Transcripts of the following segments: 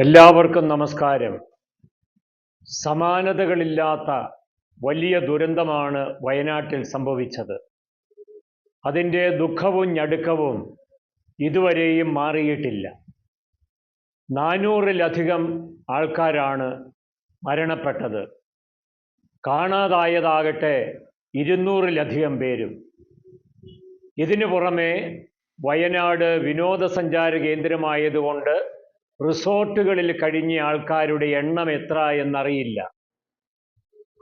എല്ലാവർക്കും നമസ്കാരം. സമാനതകളില്ലാത്ത വലിയ ദുരന്തമാണ് വയനാട്ടിൽ സംഭവിച്ചത്. അതിന്റെ ദുഃഖവും ഞടുക്കവും ഇതുവരെയും മാറിയിട്ടില്ല. നാനൂറിലധികം ആൾക്കാരാണ് മരണപ്പെട്ടത്. കാണാതായതാകട്ടെ ഇരുന്നൂറിലധികം പേരും. ഇതിനു പുറമെ വയനാട് വിനോദസഞ്ചാര കേന്ദ്രമായതുകൊണ്ട് റിസോർട്ടുകളിൽ കഴിഞ്ഞ ആൾക്കാരുടെ എണ്ണം എത്ര എന്നറിയില്ല.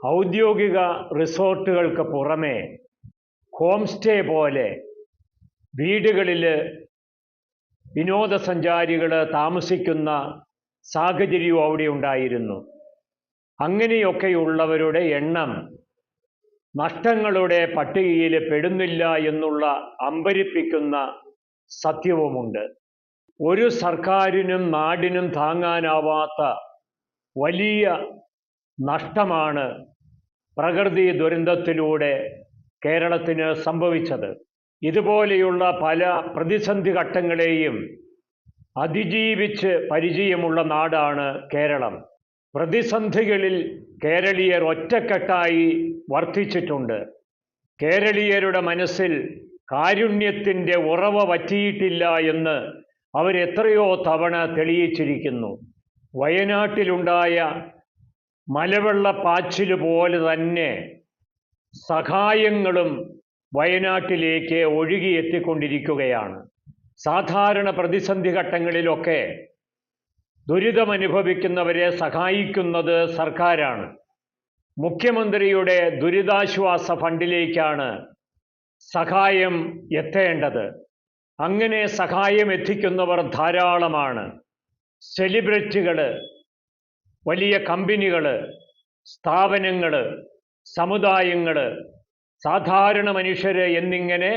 ഔദ്യോഗിക റിസോർട്ടുകൾക്ക് പുറമെ ഹോം സ്റ്റേ പോലെ വീടുകളിൽ വിനോദസഞ്ചാരികൾ താമസിക്കുന്ന സാഹചര്യവും അവിടെ ഉണ്ടായിരുന്നു. അങ്ങനെയൊക്കെയുള്ളവരുടെ എണ്ണം നഷ്ടങ്ങളുടെ പട്ടികയിൽ പെടുന്നില്ല എന്നുള്ള അമ്പരിപ്പിക്കുന്ന സത്യവുമുണ്ട്. ഒരു സർക്കാരിനും നാടിനും താങ്ങാനാവാത്ത വലിയ നഷ്ടമാണ് പ്രകൃതി ദുരന്തത്തിലൂടെ കേരളത്തിന് സംഭവിച്ചത്. ഇതുപോലെയുള്ള പല പ്രതിസന്ധി ഘട്ടങ്ങളെയും അതിജീവിച്ച് പരിചയമുള്ള നാടാണ് കേരളം. പ്രതിസന്ധികളിൽ കേരളീയർ ഒറ്റക്കെട്ടായി വർദ്ധിച്ചിട്ടുണ്ട് കേരളീയരുടെ മനസ്സിൽ കാരുണ്യത്തിന്റെ ഉറവ പറ്റിയിട്ടില്ല എന്ന് അവരെത്രയോ തവണ തെളിയിച്ചിരിക്കുന്നു. വയനാട്ടിലുണ്ടായ മലവെള്ള പാച്ചിൽ പോലെ തന്നെ സഹായങ്ങളും വയനാട്ടിലേക്ക് ഒഴുകിയെത്തിക്കൊണ്ടിരിക്കുകയാണ്. സാധാരണ പ്രതിസന്ധി ഘട്ടങ്ങളിലൊക്കെ ദുരിതമനുഭവിക്കുന്നവരെ സഹായിക്കുന്നത് സർക്കാരാണ്. മുഖ്യമന്ത്രിയുടെ ദുരിതാശ്വാസ ഫണ്ടിലേക്കാണ് സഹായം എത്തേണ്ടത്. അങ്ങനെ സഹായം എത്തിക്കുന്നവർ ധാരാളമാണ്. സെലിബ്രിറ്റികൾ വലിയ കമ്പനികൾ സ്ഥാപനങ്ങൾ സമുദായങ്ങൾ സാധാരണ മനുഷ്യർ എന്നിങ്ങനെ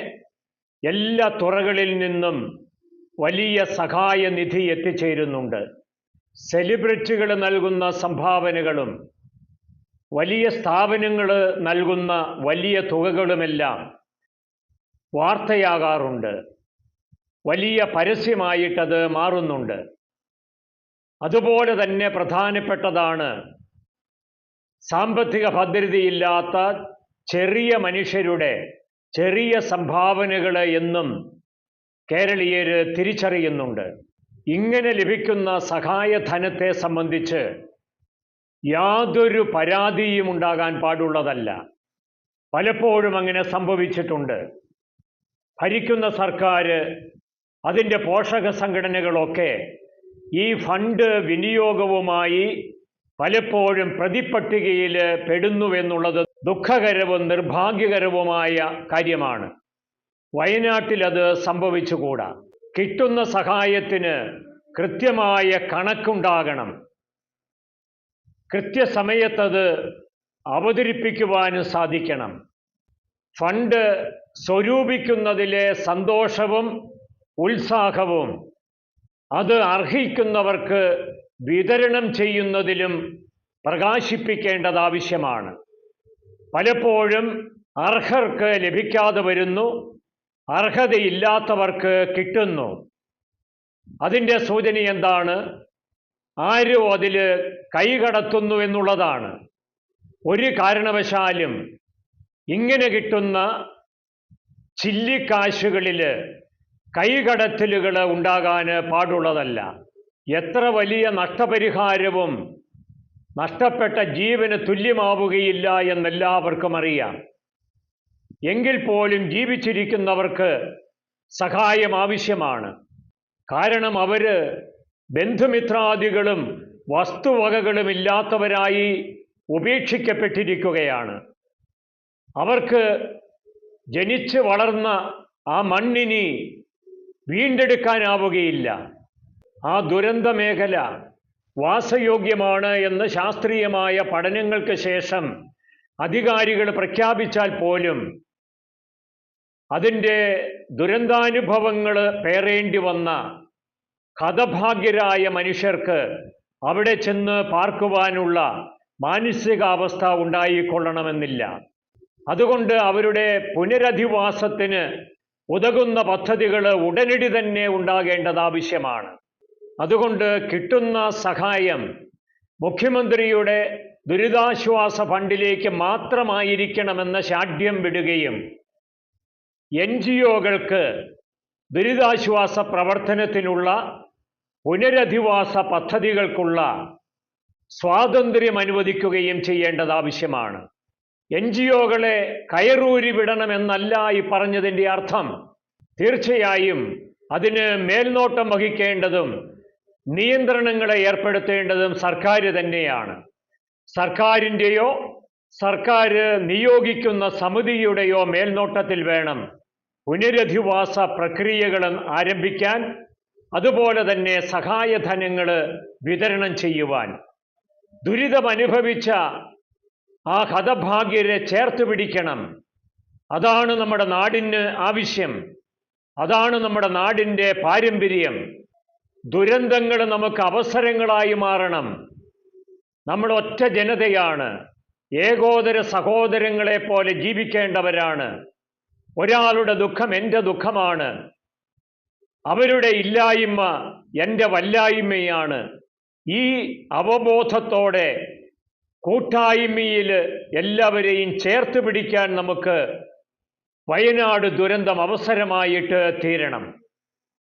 എല്ലാ തുറകളിൽ നിന്നും വലിയ സഹായ നിധി എത്തിച്ചേരുന്നുണ്ട്. സെലിബ്രിറ്റികൾ നൽകുന്ന സംഭാവനകളും വലിയ സ്ഥാപനങ്ങൾ നൽകുന്ന വലിയ തുകകളുമെല്ലാം വാർത്തയാകാറുണ്ട്. വലിയ പരസ്യമായിട്ടത് മാറുന്നുണ്ട്. അതുപോലെ തന്നെ പ്രധാനപ്പെട്ടതാണ് സാമ്പത്തിക ഭദ്രതയില്ലാത്ത ചെറിയ മനുഷ്യരുടെ ചെറിയ സംഭാവനകൾ എന്നും കേരളീയർ തിരിച്ചറിയുന്നുണ്ട്. ഇങ്ങനെ ലഭിക്കുന്ന സഹായധനത്തെ സംബന്ധിച്ച് യാതൊരു പരാതിയും ഉണ്ടാകാൻ പാടുള്ളതല്ല. പലപ്പോഴും അങ്ങനെ സംഭവിച്ചിട്ടുണ്ട്. ഭരിക്കുന്ന സർക്കാർ അതിന്റെ പോഷക സംഘടനകളൊക്കെ ഈ ഫണ്ട് വിനിയോഗവുമായി പലപ്പോഴും പ്രതിപ്പട്ടികയിൽ പെടുന്നുവെന്നുള്ളത് ദുഃഖകരവും നിർഭാഗ്യകരവുമായ കാര്യമാണ്. വയനാട്ടിൽ അത് സംഭവിച്ചുകൂടാ. കിട്ടുന്ന സഹായത്തിന് കൃത്യമായ കണക്കുണ്ടാകണം. കൃത്യസമയത്തത് അവതരിപ്പിക്കുവാനും സാധിക്കണം. ഫണ്ട് സ്വരൂപിക്കുന്നതിലെ സന്തോഷവും ഉത്സാഹവും അത് അർഹിക്കുന്നവർക്ക് വിതരണം ചെയ്യുന്നതിലും പ്രകാശിപ്പിക്കേണ്ടത് ആവശ്യമാണ് പലപ്പോഴും അർഹർക്ക് ലഭിക്കാതെ വരുന്നു അർഹതയില്ലാത്തവർക്ക് കിട്ടുന്നു. അതിന്റെ സൂചന എന്താണ്? ആരും അതിൽ കൈകടത്തുന്നു എന്നുള്ളതാണ്. ഒരു കാരണവശാലും ഇങ്ങനെ കിട്ടുന്ന ചില്ലിക്കാശുകളിൽ കൈകടത്തലുകൾ ഉണ്ടാകാൻ പാടുള്ളതല്ല. എത്ര വലിയ നഷ്ടപരിഹാരവും നഷ്ടപ്പെട്ട ജീവന് തുല്യമാവുകയില്ല എന്നെല്ലാവർക്കും അറിയാം. എങ്കിൽ പോലും ജീവിച്ചിരിക്കുന്നവർക്ക് സഹായം ആവശ്യമാണ്. കാരണം അവർ ബന്ധുമിത്രാദികളും വസ്തുവകകളും ഇല്ലാത്തവരായി ഉപേക്ഷിക്കപ്പെട്ടിരിക്കുകയാണ്. അവർക്ക് ജനിച്ച് വളർന്ന ആ മണ്ണിനി വീണ്ടെടുക്കാനാവുകയില്ല. ആ ദുരന്ത മേഖല വാസയോഗ്യമാണ് എന്ന് ശാസ്ത്രീയമായ പഠനങ്ങൾക്ക് ശേഷം അധികാരികൾ പ്രഖ്യാപിച്ചാൽ പോലും അതിന്റെ ദുരന്താനുഭവങ്ങൾ പേറേണ്ടി വന്ന കഥഭാഗ്യരായ മനുഷ്യർക്ക് അവിടെ ചെന്ന് പാർക്കുവാനുള്ള മാനസികാവസ്ഥ ഉണ്ടായിക്കൊള്ളണമെന്നില്ല. അതുകൊണ്ട് അവരുടെ പുനരധിവാസത്തിന് ഉതകുന്ന പദ്ധതികൾ ഉടനടി തന്നെ ഉണ്ടാകേണ്ടത് ആവശ്യമാണ്. അതുകൊണ്ട് കിട്ടുന്ന സഹായം മുഖ്യമന്ത്രിയുടെ ദുരിതാശ്വാസ ഫണ്ടിലേക്ക് മാത്രമായിരിക്കണമെന്ന ശാഠ്യം വിടുകയും എൻ ജി ഒകൾക്ക് ദുരിതാശ്വാസ പ്രവർത്തനത്തിനുള്ള പുനരധിവാസ പദ്ധതികൾക്കുള്ള സ്വാതന്ത്ര്യം അനുവദിക്കുകയും ചെയ്യേണ്ടത് ആവശ്യമാണ്. എൻ ജി ഒകളെ കയറൂരി വിടണമെന്നല്ല ഈ പറഞ്ഞതിന്റെ അർത്ഥം. തീർച്ചയായും അതിന് മേൽനോട്ടം വഹിക്കേണ്ടതും നിയന്ത്രണങ്ങളെ ഏർപ്പെടുത്തേണ്ടതും സർക്കാർ തന്നെയാണ്. സർക്കാരിന്റെയോ സർക്കാർ നിയോഗിക്കുന്ന സമിതിയുടെയോ മേൽനോട്ടത്തിൽ വേണം പുനരധിവാസ പ്രക്രിയകൾ ആരംഭിക്കാൻ അതുപോലെ തന്നെ സഹായധനങ്ങൾ വിതരണം ചെയ്യുവാൻ. ദുരിതമനുഭവിച്ച ആ ഹതഭാഗ്യരെ ചേർത്ത് പിടിക്കണം. അതാണ് നമ്മുടെ നാടിന് ആവശ്യം. അതാണ് നമ്മുടെ നാടിന്റെ പാരമ്പര്യം. ദുരന്തങ്ങൾ നമുക്ക് അവസരങ്ങളായി മാറണം. നമ്മൾ ഒറ്റ ജനതയാണ്. ഏകോദര സഹോദരങ്ങളെ പോലെ ജീവിക്കേണ്ടവരാണ്. ഒരാളുടെ ദുഃഖം എന്റെ ദുഃഖമാണ്. അവരുടെ ഇല്ലായ്മ എന്റെ വല്ലായ്മയാണ്. ഈ അവബോധത്തോടെ കൂട്ടായ്മയിൽ എല്ലാവരെയും ചേർത്ത് പിടിക്കാൻ നമുക്ക് വയനാട് ദുരന്തം അവസരമായിട്ട് തീരണം.